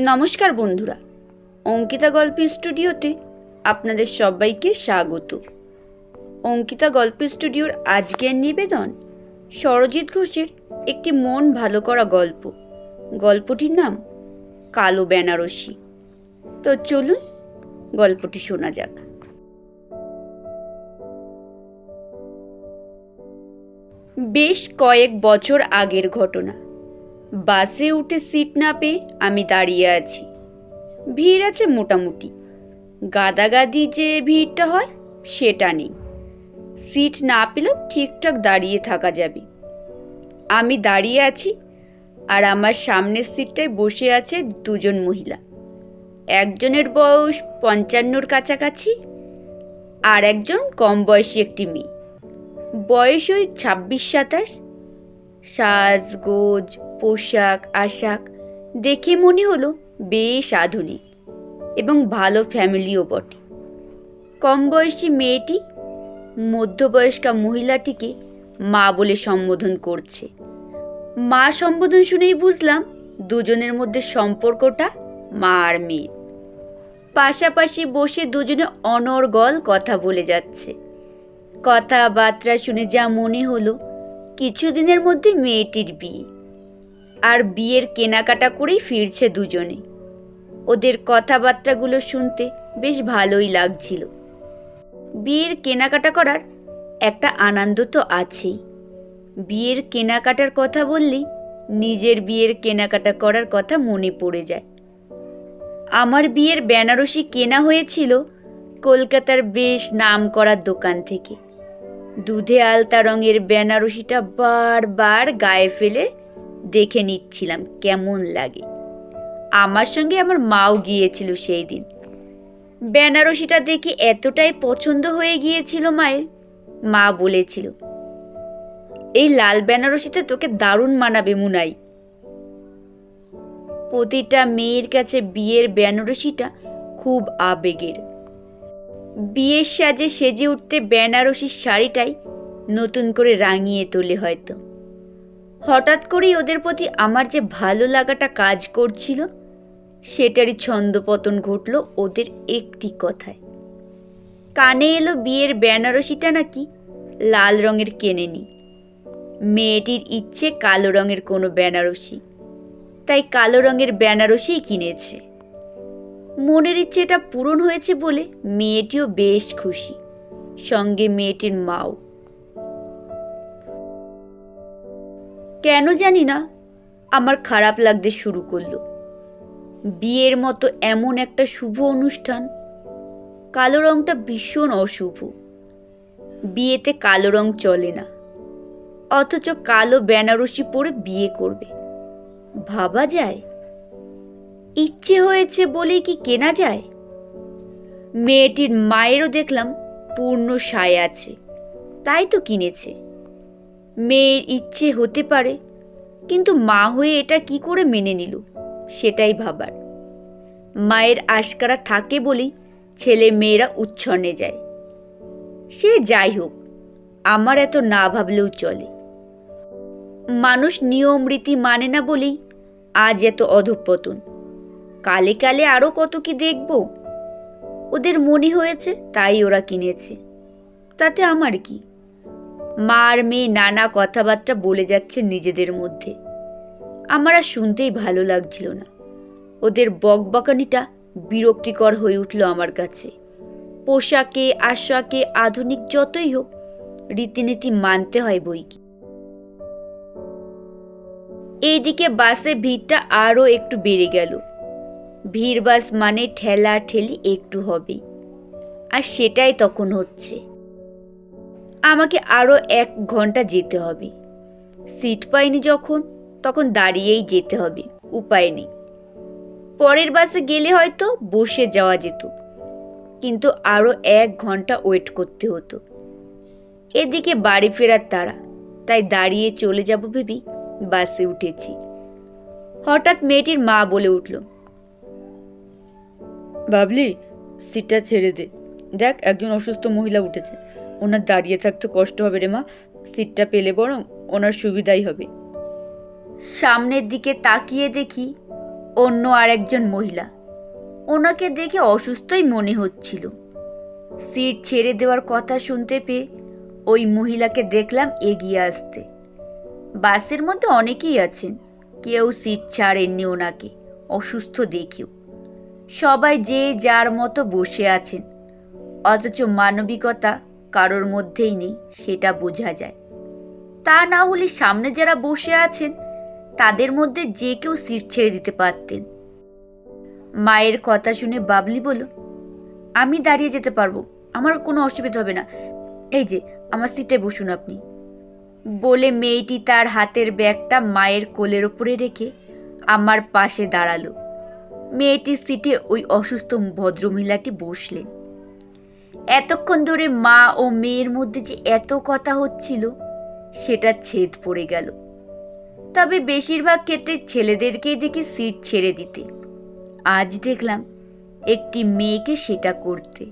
নমস্কার বন্ধুরা, অঙ্কিতা গল্প স্টুডিওতে আপনাদের সবাইকে স্বাগত। অঙ্কিতা গল্প স্টুডিওর আজকের নিবেদন সরজিৎ ঘোষের একটি মন ভালো করা গল্প। গল্পটির নাম কালো বেনারসি। তো চলুন গল্পটি শোনা যাক। বেশ কয়েক বছর আগের ঘটনা। বাসে উঠে সিট না পেয়ে আমি দাঁড়িয়ে আছি। ভিড় আছে মোটামুটি। গাদাগাদি যে ভিড়টা হয়, সেটা নেই। সিট না পেলেও ঠিকঠাক দাঁড়িয়ে থাকা যাবে। আমি দাঁড়িয়ে আছি আর আমার সামনের সিটটায় বসে আছে দুজন মহিলা। একজনের বয়স পঞ্চান্নর কাছাকাছি আর একজন কম বয়সী একটি মেয়ে। বয়স ওই ছাব্বিশ সাতাশ। সাজগোজ পোশাক, আশাক দেখে মনে হলো বেশ আধুনিক এবং ভালো ফ্যামিলিও বটে। কম বয়সী মেয়েটি মধ্যবয়স্কা মহিলাটিকে মা বলে সম্বোধন করছে। মা সম্বোধন শুনেই বুঝলাম দুজনের মধ্যে সম্পর্কটা মা আর মেয়ে পাশাপাশি বসে দুজনে অনর্গল কথা বলে যাচ্ছে। কথাবার্তা শুনে যা মনে হলো, কিছুদিনের মধ্যে মেয়েটির বিয়ে। আর বিয়ের কেনাকাটা করেই ফিরছে দুজনে। ওদের কথাবার্তাগুলো শুনতে বেশ ভালোই লাগছিল। বিয়ের কেনাকাটা করার একটা আনন্দ তো আছেই। বিয়ের কেনাকাটার কথা বললেই নিজের বিয়ের কেনাকাটা করার কথা মনে পড়ে যায়। আমার বিয়ের বেনারসি কেনা হয়েছিল কলকাতার বেশ নাম করার দোকান থেকে। দুধে আলতা রঙের বেনারসিটা বারবার গায়ে ফেলে দেখে নিচ্ছিলাম কেমন লাগে। আমার সঙ্গে আমার মাও গিয়েছিল সেই দিন। বেনারসিটা দেখে এতটাই পছন্দ হয়ে গিয়েছিল মায়ের, মা বলেছিল, এই লাল বেনারসিতে তোকে দারুণ মানাবে মুনাই। প্রতিটা মেয়ের কাছে বিয়ের বেনারসিটা খুব আবেগের। বিয়ের সাজে সেজে উঠতে বেনারসির শাড়িটাই নতুন করে রাঙিয়ে তোলে হয়তো। হঠাৎ করেই ওদের প্রতি আমার যে ভালো লাগাটা কাজ করছিল, সেটারই ছন্দপতন ঘটল ওদের একটি কথায়। কানে এলো বিয়ের বেনারসিটা নাকি লাল রঙের কেনেনি। মেয়েটির ইচ্ছে কালো রঙের কোনো বেনারসি, তাই কালো রঙের বেনারসিই কিনেছে। মনের ইচ্ছে এটা পূরণ হয়েছে বলে মেয়েটিও বেশ খুশি, সঙ্গে মেয়েটির মাও। কেন জানি না, আমার খারাপ লাগতে শুরু করল। বিয়ের মতো এমন একটা শুভ অনুষ্ঠান, কালো রংটা ভীষণ অশুভ। বিয়েতে কালো রং চলে না, অথচ কালো বেনারসি পরে বিয়ে করবে। ভাবা যায়? ইচ্ছে হয়েছে বলেই কি কেনা যায়? মেয়েটির মায়েরও দেখলাম পূর্ণ সায় আছে, তাই তো কিনেছে। মেয়ের ইচ্ছে হতে পারে, কিন্তু মা হয়ে এটা কি করে মেনে নিল, সেটাই ভাবার। মায়ের আশকারা থাকে বলেই ছেলে মেয়েরা উচ্ছন্নে যায়। সে যাই হোক, আমার এত না ভাবলেও চলে। মানুষ নিয়ম রীতি মানে না বলেই আজ এত অধঃপতন। কালে কালে আরও কত কি দেখব? ওদের মনে হয়েছে তাই ওরা কিনেছে। তাতে আমার কি? মা আর মেয়ে নানা কথাবার্তা বলে যাচ্ছে নিজেদের মধ্যে। আমার আর শুনতেই ভালো লাগছিল না। ওদের বকবকানিটা বিরক্তিকর হয়ে উঠল আমার কাছে। পোশাকে, আশাকে, আধুনিক যতই হোক, রীতিনীতি মানতে হয় বই কি এইদিকে বাসে ভিড়টা আরও একটু বেড়ে গেল। ভিড় বাস মানে ঠেলা ঠেলি একটু হবেই। আর সেটাই তখন হচ্ছে। আমাকে আরও এক ঘণ্টা যেতে হবে। সিট পাইনি যখন, তখন দাঁড়িয়েই যেতে হবে। উপায় নেই। পরের বাসে গেলে হয়তো বসে যাওয়া যেত। কিন্তু আরও এক ঘণ্টা ওয়েট করতে হতো। এদিকে বাড়ি ফেরার তারা তাই দাঁড়িয়ে চলে যাব ভেবেই বাসে উঠেছি। হঠাৎ মেয়েটির মা বলে উঠল ভাবলি সিটটা ছেড়ে দে। দেখ, একজন অসুস্থ মহিলা উঠেছে। ওনার দাঁড়িয়ে থাকতে কষ্ট হবে রে মা। সিটটা পেলে বরং ওনার সুবিধাই হবে। সামনের দিকে তাকিয়ে দেখি অন্য আরেকজন মহিলা। ওনাকে দেখে অসুস্থই মনে হচ্ছিল। সিট ছেড়ে দেওয়ার কথা শুনতে পেয়ে ওই মহিলাকে দেখলাম এগিয়ে আসতে। বাসের মধ্যে অনেকেই আছেন, কেউ সিট ছাড়েননি ওনাকে, অসুস্থ দেখেও। সবাই যে যার মতো বসে আছেন। অথচ মানবিকতা কারোর মধ্যেই নেই, সেটা বোঝা যায়। তা না হলে সামনে যারা বসে আছেন, তাদের মধ্যে যে কেউ সিট ছেড়ে দিতে পারতেন। মায়ের কথা শুনে বাবলি বলল, আমি দাঁড়িয়ে যেতে পারব, আমার কোনো অসুবিধা হবে না। এই যে, আমার সিটে বসুন আপনি। বলে মেয়েটি তার হাতের ব্যাগটা মায়ের কোলের ওপরে রেখে আমার পাশে দাঁড়াল। মেয়েটির সিটে ওই অসুস্থ ভদ্রমহিলাটি বসলেন। এতক্ষণ ধরে মা ও মেয়ের মধ্যে যে এত কথা হচ্ছিল সেটা ছেদ পড়ে গেল। তবে বেশিরভাগ ক্ষেত্রে ছেলেদেরকেই দেখি সিট ছেড়ে দিতে। আজ দেখলাম একটি মেয়েকে সেটা করতে।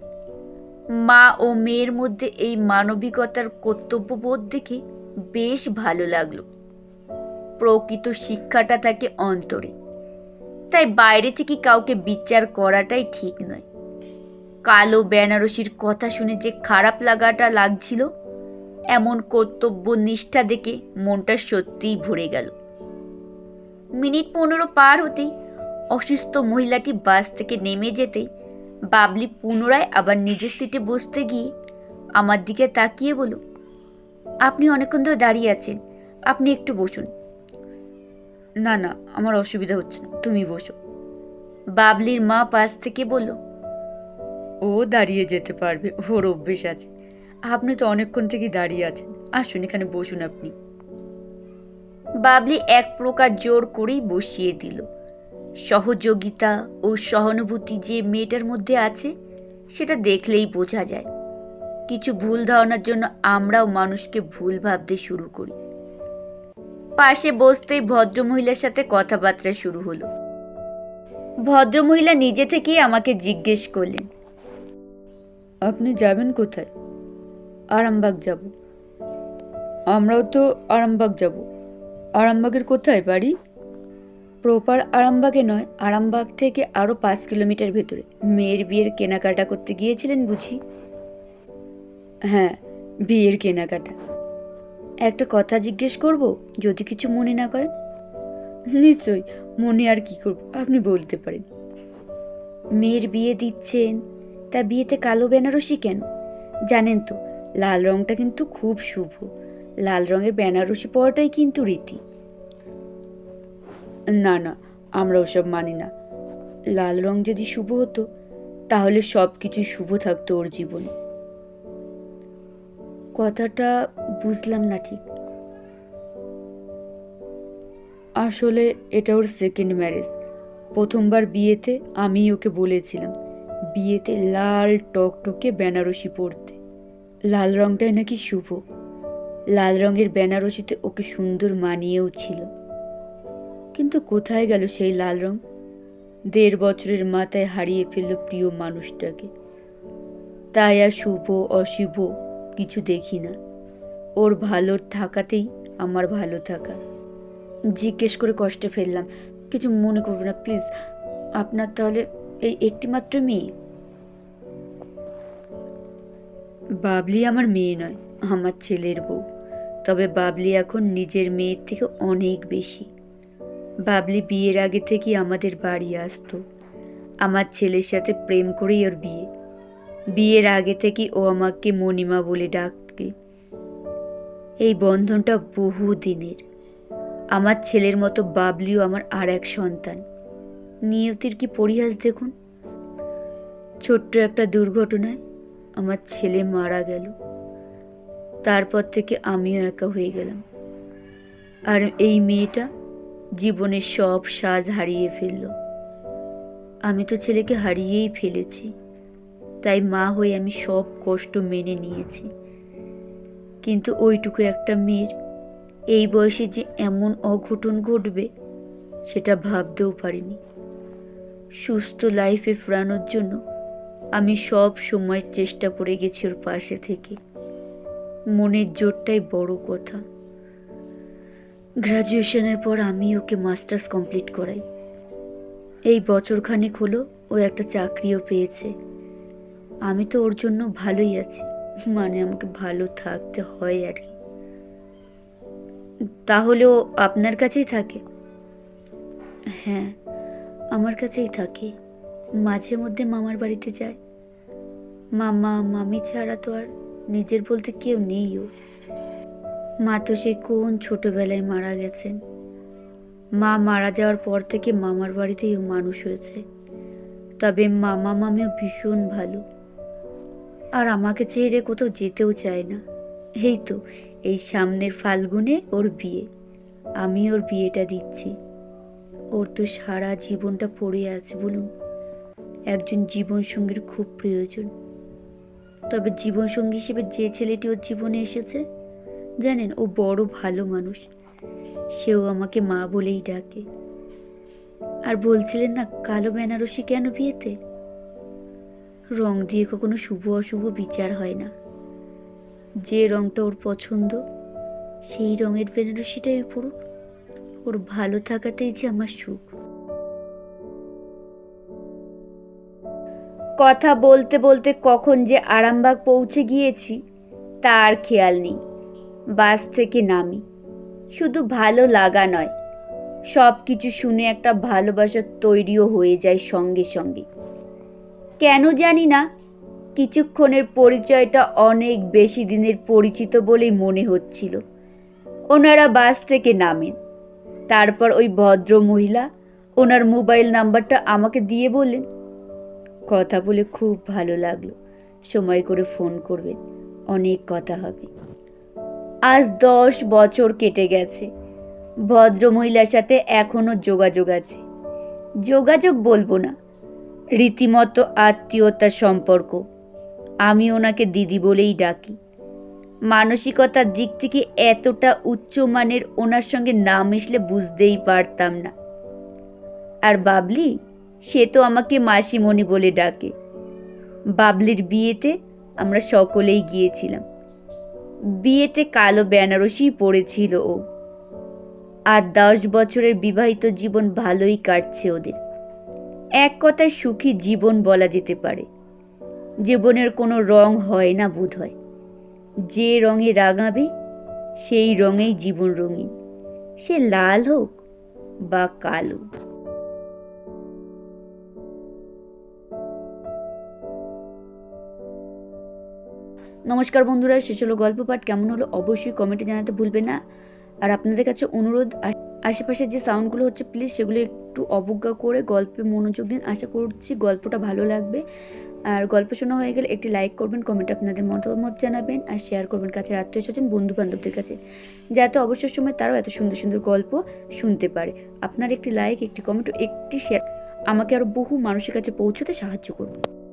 মা ও মেয়ের মধ্যে এই মানবিকতার কর্তব্যবোধ দেখে বেশ ভালো লাগল। প্রকৃত শিক্ষাটা থাকে অন্তরে। তাই বাইরে থেকে কাউকে বিচার করাটাই ঠিক নয়। কালো বেনারসির কথা শুনে যে খারাপ লাগাটা লাগছিল, এমন কর্তব্য নিষ্ঠা দেখে মনটা সত্যিই ভরে গেল। মিনিট পনেরো পার হতেই অসুস্থ মহিলাটি বাস থেকে নেমে যেতেই বাবলি পুনরায় আবার নিজের সিটে বসতে গিয়ে আমার দিকে তাকিয়ে বলল, আপনি অনেকক্ষণ ধরে দাঁড়িয়ে আছেন, আপনি একটু বসুন। না না, আমার অসুবিধা হচ্ছে না, তুমি বসো। বাবলির মা পাশ থেকে বলল ও দাঁড়িয়ে যেতে পারবে, ওর অভ্যেস আছে। আপনি তো অনেকক্ষণ থেকে দাঁড়িয়ে আছেন। আসুন, এখানে বসুন আপনি। বাবলি এক প্রকার জোর করেই বসিয়ে দিল। সহযোগিতা ও সহানুভূতি যে মেয়েটার মধ্যে আছে, সেটা দেখলেই বোঝা যায়। কিছু ভুল ধারণার জন্য আমরাও মানুষকে ভুল ভাবতে শুরু করি। পাশে বসতেই ভদ্রমহিলার সাথে কথাবার্তা শুরু হলো। ভদ্রমহিলা নিজে থেকেই আমাকে জিজ্ঞেস করলেন আপনি যাবেন কোথায়? আরামবাগ যাব। আমরাও তো আরামবাগ যাব। আরামবাগের কোথায় বাড়ি? প্রপার আরামবাগে নয়, আরামবাগ থেকে আরও পাঁচ কিলোমিটার ভেতরে। মেয়ের বিয়ের কেনাকাটা করতে গিয়েছিলেন বুঝি? হ্যাঁ বিয়ের কেনাকাটা। একটা কথা জিজ্ঞেস করব, যদি কিছু মনে না করেন? নিশ্চয়ই, মনে আর কি করব, আপনি বলতে পারেন। মেয়ের বিয়ে দিচ্ছেন তা বিয়েতে কালো বেনারসি কেন জানেন তো, লাল রংটা কিন্তু খুব শুভ। লাল রঙের বেনারসি পরাটাই কিন্তু রীতি। না না, আমরা ওসব মানি না। লাল রং যদি শুভ হতো, তাহলে সব কিছুই শুভ থাকতো ওর জীবনে। কথাটা বুঝলাম না ঠিক। আসলে এটা ওর সেকেন্ড ম্যারেজ প্রথমবার বিয়েতে আমি ওকে বলেছিলাম। বিয়েতে লাল টকটকে বেনারসি পরতে। লাল রংটাই নাকি শুভ। লাল রঙের বেনারসিতে ওকে সুন্দর মানিয়েও ছিল। কিন্তু কোথায় গেল সেই লাল রং? দেড় বছরের মাথায় হারিয়ে ফেলল প্রিয় মানুষটাকে। তাই আর শুভ, অশুভ কিছু দেখি না। ওর ভালোর থাকাতেই আমার ভালো থাকা। জিজ্ঞেস করে কষ্টে ফেললাম। কিছু মনে করবে না, প্লিজ। আপনার তাহলে এই একটি মাত্র মেয়ে? বাবলি আমার মেয়ে নয়, আমার ছেলের বউ। তবে বাবলি এখন নিজের মেয়ের থেকে অনেক বেশি। বাবলি বিয়ের আগে থেকেই আমাদের বাড়ি আসতো। আমার ছেলের সাথে প্রেম করেই ওর বিয়ে। বিয়ের আগে থেকেই ও আমাকে মণিমা বলে ডাকে এই বন্ধনটা বহু দিনের আমার ছেলের মতো বাবলিও আমার আর এক সন্তান। নিয়তির কি পরিহাস দেখুন? ছোট্ট একটা দুর্ঘটনায় আমার ছেলে মারা গেল। তারপর থেকে আমিও একা হয়ে গেলাম। আর এই মেয়েটা জীবনের সব সাজ হারিয়ে ফেলল। আমি তো ছেলেকে হারিয়েই ফেলেছি। তাই মা হয়ে আমি সব কষ্ট মেনে নিয়েছি। কিন্তু ওইটুকু একটা মেয়ের এই বয়সে যে এমন অঘটন ঘটবে, সেটা ভাবতেও পারিনি। সুস্থ লাইফে ফেরানোর জন্য আমি সব সময় চেষ্টা করে গেছি ওর পাশে থেকে। মনের জোরটাই বড় কথা। গ্রাজুয়েশনের পর আমি ওকে মাস্টার্স কমপ্লিট করাই। এই বছরখানেক হলো ও একটা চাকরিও পেয়েছে। আমি তো ওর জন্য ভালোই আছি মানে আমাকে ভালো থাকতে হয় আর কি। তাহলে ও আপনার কাছেই থাকে? হ্যাঁ আমার কাছেই থাকে। মাঝে মধ্যে মামার বাড়িতে যায়। মামা, মামি ছাড়া তো আর নিজের বলতে কেউ নেই ও। মা তো সেই কোন ছোটবেলায় মারা গেছেন। মা মারা যাওয়ার পর থেকে মামার বাড়িতেই ও মানুষ হয়েছে। তবে মামা, মামিও ভীষণ ভালো। আর আমাকে ছেড়ে কোথাও যেতেও চায় না। এই তো, এই সামনের ফাল্গুনে ওর বিয়ে। আমি ওর বিয়েটা দিচ্ছি। ওর তো সারা জীবনটা পড়ে আছে বলুন। একজন জীবনসঙ্গীর খুব প্রয়োজন। তবে জীবনসঙ্গী হিসেবে যে ছেলেটি ওর জীবনে এসেছে, জানেন, ও বড় ভালো মানুষ। সেও আমাকে মা বলেই ডাকে। আর বলছিলেন না, কালো বেনারসি কেন বিয়েতে? রং দিয়ে কখনো শুভ অশুভ বিচার হয় না। যে রংটা ওর পছন্দ, সেই রঙের বেনারসিটাই পড়ুক ওর ভালো থাকাতেই যে আমার সুখ। কথা বলতে বলতে কখন যে আরামবাগ পৌঁছে গিয়েছি, তার খেয়াল নেই। বাস থেকে নামি। শুধু ভালো লাগা নয় সব কিছু শুনে একটা ভালোবাসা তৈরিও হয়ে যায় সঙ্গে সঙ্গে। কেন জানি না, কিছুক্ষণের পরিচয়টা অনেক বেশি দিনের পরিচিত বলেই মনে হচ্ছিল। ওনারা বাস থেকে নামেন। তারপর ওই ভদ্র মহিলা ওনার মোবাইল নাম্বারটা আমাকে দিয়ে বললেন। কথা বলে খুব ভালো লাগল। সময় করে ফোন করবেন, অনেক কথা হবে। আজ দশ বছর কেটে গেছে। ভদ্রমহিলার সাথে এখনও যোগাযোগ আছে। যোগাযোগ বলব না, রীতিমতো আত্মীয়তার সম্পর্ক। আমি ওনাকে দিদি বলেই ডাকি। মানসিকতার দিক থেকে এতটা উচ্চমানের ওনার সঙ্গে না মিশলে বুঝতেই পারতাম না। আর বাবলি, সে তো আমাকে মাসিমণি বলে ডাকে। বাবলির বিয়েতে আমরা সকলেই গিয়েছিলাম। বিয়েতে কালো বেনারসি পড়েছিল ও। আর দশ বছরের বিবাহিত জীবন ভালোই কাটছে ওদের। এক কথায় সুখী জীবন বলা যেতে পারে। জীবনের কোনো রং হয় না, বোধ হয়। যে রঙে রাগাবে, সেই রঙেই জীবন রঙিন। সে লাল হোক বা কালো। নমস্কার বন্ধুরা, শেষ হলো গল্প পাঠ। কেমন হলো অবশ্যই কমেন্টে জানাতে ভুলবেন না। আর আপনাদের কাছে অনুরোধ আশেপাশে যে সাউন্ডগুলো হচ্ছে প্লিজ সেগুলো একটু অবজ্ঞা করে গল্পে মনোযোগ দিন। আশা করছি গল্পটা ভালো লাগবে। আর গল্প শোনা হয়ে গেলে একটি লাইক করবেন কমেন্ট আপনাদের মতামত জানাবেন আর শেয়ার করবেন কাছের আত্মীয় স্বজন বন্ধু বান্ধবদের কাছে, যাতে অবসর সময় তারাও এত সুন্দর সুন্দর গল্প শুনতে পারে। আপনার একটি লাইক একটি কমেন্ট একটি শেয়ার আমাকে আরও বহু মানুষের কাছে পৌঁছতে সাহায্য করবে।